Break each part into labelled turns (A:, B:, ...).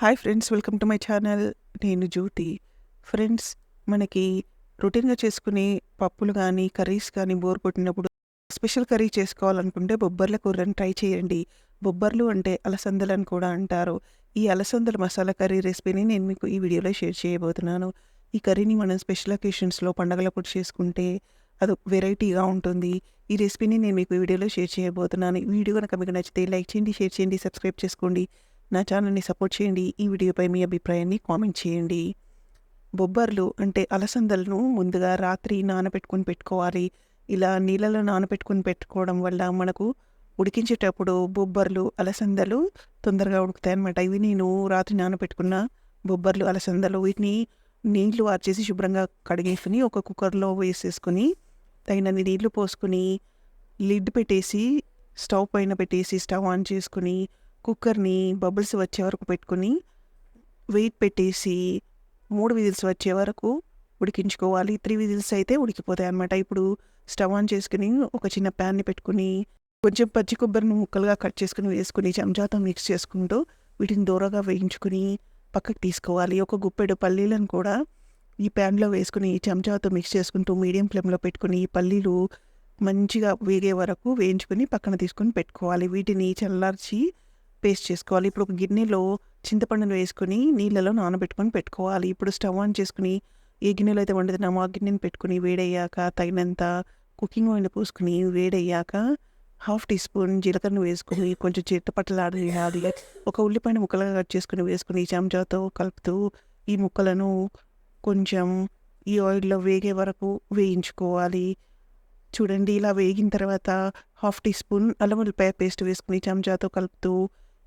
A: Hi friends welcome to my channel నేను Jyothi. Friends మనకి రొటీన్గా చేసుకునే పప్పులు కానీ కర్రీస్ కానీ బోర్ కొట్టినప్పుడు స్పెషల్ కర్రీ చేసుకోవాలనుకుంటే బొబ్బర్ల కూరని ట్రై చేయండి. బొబ్బర్లు అంటే అలసందలు అని కూడా అంటారు. ఈ అలసందల మసాలా కర్రీ రెసిపీని నేను మీకు ఈ వీడియోలో షేర్ చేయబోతున్నాను. ఈ కర్రీని మనం స్పెషల్ అకేషన్స్లో పండగలప్పుడు చేసుకుంటే అది వెరైటీగా ఉంటుంది. ఈ రెసిపీని నేను మీకు ఈ వీడియోలో షేర్ చేయబోతున్నాను. ఈ వీడియో కనుక మీకు నచ్చితే లైక్ చేయండి షేర్ చేయండి సబ్స్క్రైబ్ చేసుకోండి. నా ఛానల్ని సపోర్ట్ చేయండి ఈ వీడియోపై మీ అభిప్రాయాన్ని కామెంట్ చేయండి. బొబ్బర్లు అంటే అలసందలను ముందుగా రాత్రి నానబెట్టుకుని పెట్టుకోవాలి. ఇలా నీళ్ళలో నానబెట్టుకుని పెట్టుకోవడం వల్ల మనకు ఉడికించేటప్పుడు బొబ్బర్లు అలసందలు తొందరగా ఉడుకుతాయి అనమాట ఇవి నేను రాత్రి నానబెట్టుకున్న బొబ్బర్లు అలసందలు వీటిని నీళ్ళు ఆర్చేసి శుభ్రంగా కడిగేసుకుని ఒక కుక్కర్లో వేసేసుకుని తగినన్ని నీళ్ళు పోసుకుని లిడ్ పెట్టేసి స్టవ్ పైన పెట్టేసి స్టవ్ ఆన్ చేసుకుని కుక్కర్ని బబుల్స్ వచ్చే వరకు పెట్టుకుని వెయిట్ పెట్టేసి మూడు విజిల్స్ వచ్చే వరకు ఉడికించుకోవాలి. త్రీ విజిల్స్ అయితే ఉడికిపోతాయి అనమాట ఇప్పుడు స్టవ్ ఆన్ చేసుకుని ఒక చిన్న ప్యాన్ని పెట్టుకుని కొంచెం పచ్చి కొబ్బరిని ముక్కలుగా కట్ చేసుకుని వేసుకుని చెంచాతో మిక్స్ చేసుకుంటూ వీటిని దూరగా వేయించుకుని పక్కకు తీసుకోవాలి. ఒక గుప్పెడు పల్లీలను కూడా ఈ ప్యాన్లో వేసుకుని చెంచాతో మిక్స్ చేసుకుంటూ మీడియం ఫ్లేమ్లో పెట్టుకుని ఈ పల్లీలు మంచిగా వేగే వరకు వేయించుకుని పక్కన తీసుకొని పెట్టుకోవాలి. వీటిని చల్లార్చి పేస్ట్ చేసుకోవాలి. ఇప్పుడు ఒక గిన్నెలో చింతపండును వేసుకుని నీళ్ళలో నానబెట్టుకొని పెట్టుకోవాలి. ఇప్పుడు స్టవ్ ఆన్ చేసుకుని ఏ గిన్నెలో అయితే వండుతున్నామో ఆ గిన్నెని పెట్టుకుని వేడయ్యాక తగినంత కుకింగ్ ఆయిల్ పోసుకుని వేడయ్యాక హాఫ్ టీ స్పూన్ జీలకర్రను వేసుకుని కొంచెం చిట్టపట్టలాడాలి ఒక ఉల్లిపాయను ముక్కలుగా కట్ చేసుకుని వేసుకుని చెంచాతో కలుపుతూ ఈ ముక్కలను కొంచెం ఈ ఆయిల్లో వేగే వరకు వేయించుకోవాలి. చూడండి ఇలా వేగిన తర్వాత హాఫ్ టీ స్పూన్ అల్లం ఉల్లిపాయ పేస్ట్ వేసుకుని చెంచాతో కలుపుతూ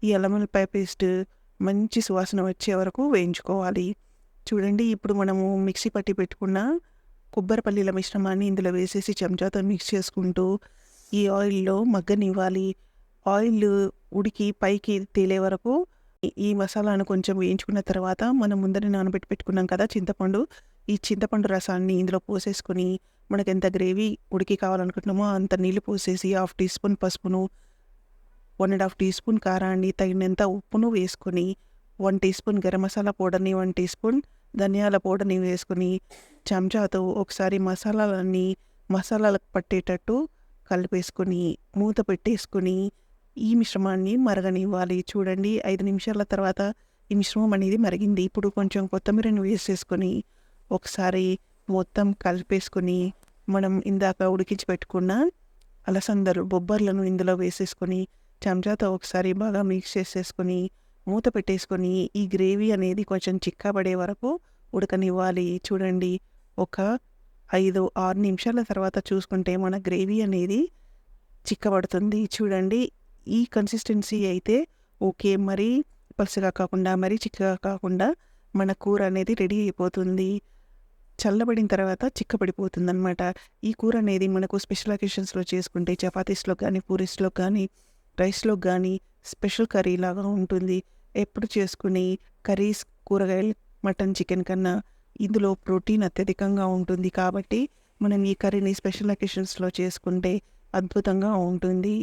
A: ఈ అల్లం పేస్ట్ మంచి సువాసన వచ్చే వరకు వేయించుకోవాలి. చూడండి ఇప్పుడు మనము మిక్సీ పట్టి పెట్టుకున్న కొబ్బరి పల్లీల మిశ్రమాన్ని ఇందులో వేసేసి చెంచాతో మిక్స్ చేసుకుంటూ ఈ ఆయిల్లో మగ్గనివ్వాలి. ఆయిల్ ఉడికి పైకి తేలే వరకు ఈ- మసాలాను కొంచెం వేయించుకున్న తర్వాత మనం ముందర నానబెట్టి పెట్టుకున్నాం కదా చింతపండు ఈ చింతపండు రసాన్ని ఇందులో పోసేసుకొని మనకు ఎంత గ్రేవీ ఉడికి కావాలనుకుంటున్నామో అంత నీళ్ళు పోసేసి హాఫ్ టీ స్పూన్ పసుపును one and half teaspoon కారాన్ని తగినంత ఉప్పును వేసుకొని one teaspoon garam masala పౌడర్ని వన్ టీ స్పూన్ ధనియాల పౌడర్ని వేసుకొని చెంచాతో ఒకసారి మసాలాలన్నీ మసాలాలకు పట్టేటట్టు కలిపేసుకొని మూత పెట్టేసుకొని ఈ మిశ్రమాన్ని మరగనివ్వాలి. చూడండి ఐదు నిమిషాల తర్వాత ఈ మిశ్రమం అనేది మరిగింది. ఇప్పుడు కొంచెం కొత్తిమీరని వేసేసుకొని ఒకసారి మొత్తం కలిపేసుకొని మనం ఇందాక ఉడికించి పెట్టుకున్న అలసందలు బొబ్బర్లను ఇందులో వేసేసుకొని చెంచాతో ఒకసారి బాగా మిక్స్ చేసేసుకొని మూత పెట్టేసుకొని ఈ గ్రేవీ అనేది కొంచెం చిక్కబడే వరకు ఉడకనివ్వాలి. చూడండి ఒక ఐదు ఆరు నిమిషాల తర్వాత చూసుకుంటే మన గ్రేవీ అనేది చిక్కబడుతుంది. చూడండి ఈ కన్సిస్టెన్సీ అయితే ఓకే. మరి పలుసగా కాకుండా మరీ చిక్కగా కాకుండా మన కూర అనేది రెడీ అయిపోతుంది. చల్లబడిన తర్వాత చిక్కబడిపోతుంది అనమాట ఈ కూర అనేది మనకు స్పెషల్ అకేషన్స్లో చేసుకుంటే చపాతీస్లో కానీ పూరీస్లో కానీ రైస్లో కానీ స్పెషల్ కర్రీ లాగా ఉంటుంది. ఎప్పుడు చేసుకుని కర్రీస్ కూరగాయలు మటన్ చికెన్ కన్నా ఇందులో ప్రోటీన్ అత్యధికంగా ఉంటుంది కాబట్టి మనం ఈ కర్రీని స్పెషల్ అకేషన్స్లో చేసుకుంటే అద్భుతంగా ఉంటుంది.